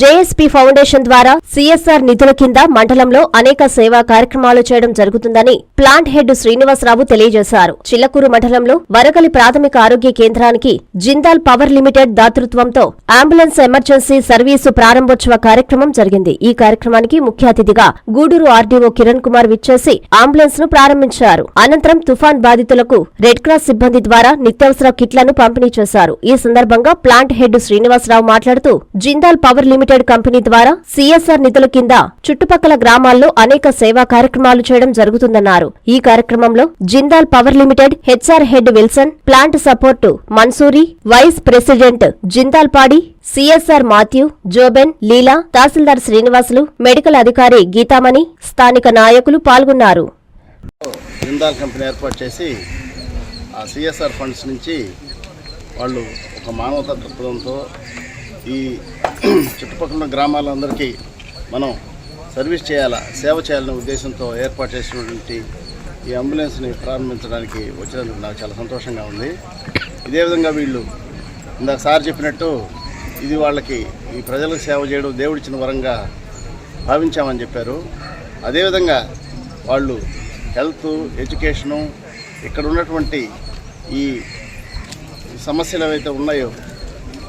JSP foundation ద్వారా CSR నిధుల కింద మండలంలో అనేక సేవా కార్యక్రమాలు చేయడం జరుగుతుందని ప్లాంట్ హెడ్ శ్రీనివాసరావు తెలియజేశారు. చిల్లకూరు మండలంలో వరకలి ప్రాథమిక ఆరోగ్య కేంద్రానికి జిందాల్ పవర్ లిమిటెడ్ దాతృత్వంతో అంబులెన్స్ ఎమర్జెన్సీ సర్వీసు ప్రారంభోత్సవ కార్యక్రమం జరిగింది. ఈ కార్యక్రమానికి ముఖ్య అతిథిగా గూడూరు ఆర్డీఓ కిరణ్ కుమార్ విచ్చేసి అంబులెన్స్ను ప్రారంభించారు. అనంతరం తుఫాన్ బాధితులకు రెడ్ క్రాస్ సిబ్బంది ద్వారా నిత్యావసర కిట్లను పంపిణీ చేశారు. ఈ సందర్భంగా ప్లాంట్ హెడ్ శ్రీనివాసరావు మాట్లాడుతూ Jindal power limited limited company ద్వారా సీఎస్ఆర్ నిధుల కింద చుట్టుపక్కల గ్రామాల్లో అనేక సేవా కార్యక్రమాలు చేయడం జరుగుతుందన్నారు. ఈ కార్యక్రమంలో Jindal power limited HR head Wilson plant support Mansoori vice president Jindal పాడి సిఎస్ఆర్ మాథ్యూ జోబెన్ లీలా తహసీల్దార్ శ్రీనివాసులు మెడికల్ అధికారి గీతామణి స్థానిక నాయకులు పాల్గొన్నారు. జిందాల్ కంపెనీ ఏర్పాటు చేసి ఆ సిఎస్ఆర్ ఫండ్స్ నుంచి వాళ్ళు ఒక మానవతా దృక్పథంతో ఈ చుట్టుపక్కల గ్రామాలందరికీ మనం సర్వీస్ చేయాలా సేవ చేయాలనే ఉద్దేశంతో ఏర్పాటు చేసినటువంటి ఈ అంబులెన్స్ని ప్రారంభించడానికి వచ్చినందుకు నాకు చాలా సంతోషంగా ఉంది. ఇదే విధంగా వీళ్ళు ఇందాక సార్ చెప్పినట్టు ఇది వాళ్ళకి ఈ ప్రజలకు సేవ చేయడం దేవుడిచ్చిన వరంగా భావించామని చెప్పారు. అదేవిధంగా వాళ్ళు హెల్త్ ఎడ్యుకేషను ఇక్కడ ఉన్నటువంటి ఈ సమస్యలు ఏవైతే ఉన్నాయో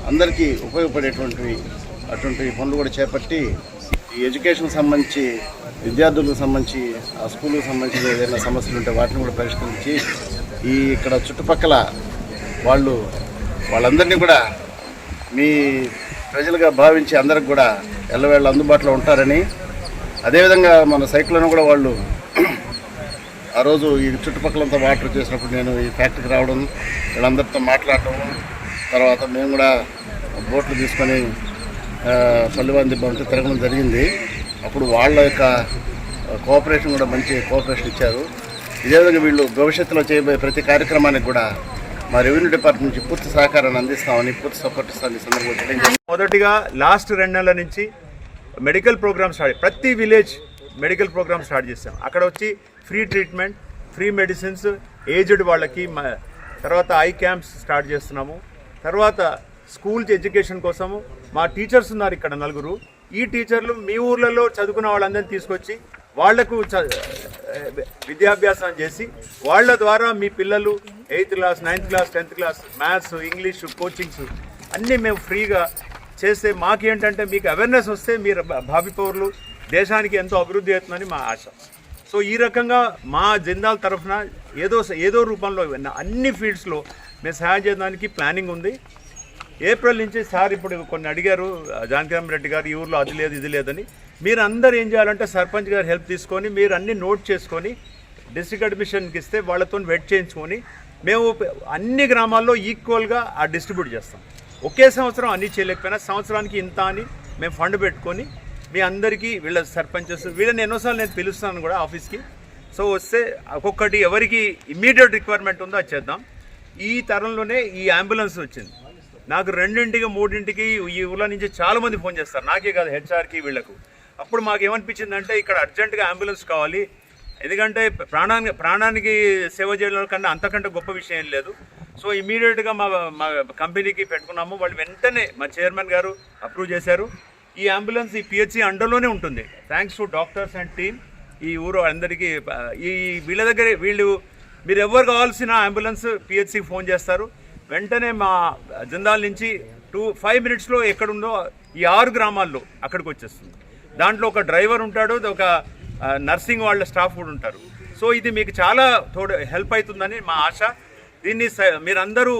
అందరికీ ఉపయోగపడేటువంటి అటువంటి పనులు కూడా చేపట్టి ఈ ఎడ్యుకేషన్ సంబంధించి విద్యార్థులకు సంబంధించి ఆ స్కూల్కి సంబంధించిన ఏదైనా సమస్యలు ఉంటే వాటిని కూడా పరిష్కరించి ఈ ఇక్కడ చుట్టుపక్కల వాళ్ళు వాళ్ళందరినీ కూడా మీ ప్రజలుగా భావించి అందరికి కూడా ఎల్లవేళ్ళ అందుబాటులో ఉంటారని. అదేవిధంగా మన సైకిల్ను కూడా వాళ్ళు ఆ రోజు ఈ చుట్టుపక్కలంతా వాటర్ చేసినప్పుడు నేను ఈ ఫ్యాక్టరీకి రావడం వీళ్ళందరితో మాట్లాడటం తర్వాత మేము కూడా బోట్లు తీసుకొని ఆ, బంతి తిరగడం జరిగింది. అప్పుడు వాళ్ళ యొక్క కోఆపరేషన్ కూడా మంచి కోఆపరేషన్ ఇచ్చారు. ఇదే విధంగా వీళ్ళు భవిష్యత్తులో చేయబోయే ప్రతి కార్యక్రమానికి కూడా మా రెవెన్యూ డిపార్ట్మెంట్ నుంచి పూర్తి సహకారాన్ని అందిస్తామని పూర్తి సపోర్ట్ ఇస్తామని సందర్భంగా మొదటిగా లాస్ట్ రెండు నెలల నుంచి మెడికల్ ప్రోగ్రామ్ స్టార్ట్ ప్రతి విలేజ్ మెడికల్ ప్రోగ్రామ్ స్టార్ట్ చేస్తాం అక్కడ వచ్చి free treatment free medicines aged వాళ్ళకి తర్వాత ఐ క్యాంప్స్ స్టార్ట్ చేస్తున్నాము. తర్వాత స్కూల్ ఎడ్యుకేషన్ కోసము మా టీచర్స్ ఉన్నారు ఇక్కడ నలుగురు. ఈ టీచర్లు మీ ఊర్లలో చదువుకున్న వాళ్ళందరినీ తీసుకొచ్చి వాళ్ళకు చ- విద్యాభ్యాసం చేసి వాళ్ళ ద్వారా మీ పిల్లలు eighth class ninth class tenth class maths English coachings అన్నీ మేము ఫ్రీగా చేస్తే మాకేంటంటే మీకు అవేర్నెస్ వస్తే మీరు భావి పౌరులు దేశానికి ఎంతో అభివృద్ధి అవుతుందని మా ఆశ. సో ఈ రకంగా మా జిందాల్ తరఫున ఏదో ఏదో రూపంలో అన్ని ఫీల్డ్స్లో మేము సహాయం చేయడానికి ప్లానింగ్ ఉంది. ఏప్రిల్ నుంచి సార్ ఇప్పుడు కొన్ని అడిగారు జానకిరామ్ రెడ్డి గారు ఈ ఊర్లో అది లేదు ఇది లేదని. మీరు అందరు ఏం చేయాలంటే సర్పంచ్ గారు హెల్ప్ తీసుకొని మీరు అన్నీ నోట్ చేసుకొని డిస్ట్రిక్ట్ అడ్మిషన్కి ఇస్తే వాళ్ళతో వెయిట్ చేయించుకొని మేము అన్ని గ్రామాల్లో ఈక్వల్గా ఆ డిస్ట్రిబ్యూట్ చేస్తాం. ఒకే సంవత్సరం అన్ని చేయలేకపోయినా సంవత్సరానికి ఇంత అని మేము ఫండ్ పెట్టుకొని మీ అందరికీ వీళ్ళ సర్పంచెస్ వీళ్ళని ఎన్నోసార్లు నేను పిలుస్తాను కూడా ఆఫీస్కి. సో వస్తే ఒక్కొక్కటి ఎవరికి ఇమ్మీడియట్ రిక్వైర్మెంట్ ఉందో అది చేద్దాం. ఈ తరంలోనే ఈ అంబులెన్స్ వచ్చింది. నాకు రెండింటికి మూడింటికి ఈ ఊళ్ళో నుంచి చాలామంది ఫోన్ చేస్తారు. నాకే కాదు హెచ్ఆర్కి వీళ్ళకు. అప్పుడు మాకు ఏమనిపించిందంటే ఇక్కడ అర్జెంటుగా అంబులెన్స్ కావాలి. ఎందుకంటే ప్రాణానికి ప్రాణానికి సేవ చేయడం కన్నా అంతకంటే గొప్ప విషయం ఏం లేదు. సో ఇమీడియట్గా మా మా కంపెనీకి పెట్టుకున్నాము. వాళ్ళు వెంటనే మా చైర్మన్ గారు అప్రూవ్ చేశారు. ఈ అంబులెన్స్ ఈ పిహెచ్సి అండర్లోనే ఉంటుంది. Thanks to doctors and team. ఈ ఊరు అందరికీ ఈ వీళ్ళ దగ్గర వీళ్ళు మీరు ఎవరు కావాల్సిన అంబులెన్స్ పిహెచ్సికి ఫోన్ చేస్తారు. వెంటనే మా జిందాల్ నుంచి టూ ఫైవ్ మినిట్స్లో ఎక్కడుందో ఈ ఆరు గ్రామాల్లో అక్కడికి వచ్చేస్తుంది. దాంట్లో ఒక డ్రైవర్ ఉంటాడు ఒక నర్సింగ్ వాళ్ళ స్టాఫ్ కూడా ఉంటారు. సో ఇది మీకు చాలా తోడు హెల్ప్ అవుతుందని మా ఆశ. దీన్ని మీరందరూ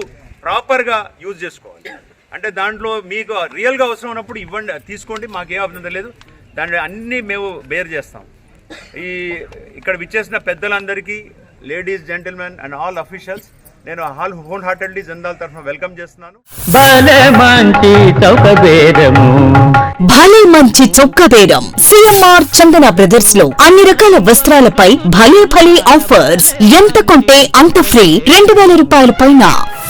ప్రాపర్గా యూజ్ చేసుకోవాలి. అంటే దాంట్లో మీకు రియల్గా అవసరం ఉన్నప్పుడు ఇవ్వండి తీసుకోండి మాకేం అభ్యంతరం లేదు. దాన్ని అన్నీ మేము బేర్ చేస్తాం. ఈ ఇక్కడ విచ్చేసిన పెద్దలందరికీ ladies gentlemen and all officials నేను హాల్ హోల్ హార్టెడ్లీ జందాల్ తరఫున వెల్కమ్ చేస్తున్నాను. భలే మంచి చౌక బేరము భలే మంచి చొక్క బేరం సిఎంఆర్ చందన బ్రదర్స్లో అన్ని రకాల వస్త్రాలపై భలే భలే ఆఫర్స్. ఎంత కొంటే అంత ఫ్రీ. రెండు వేల రూపాయల పైన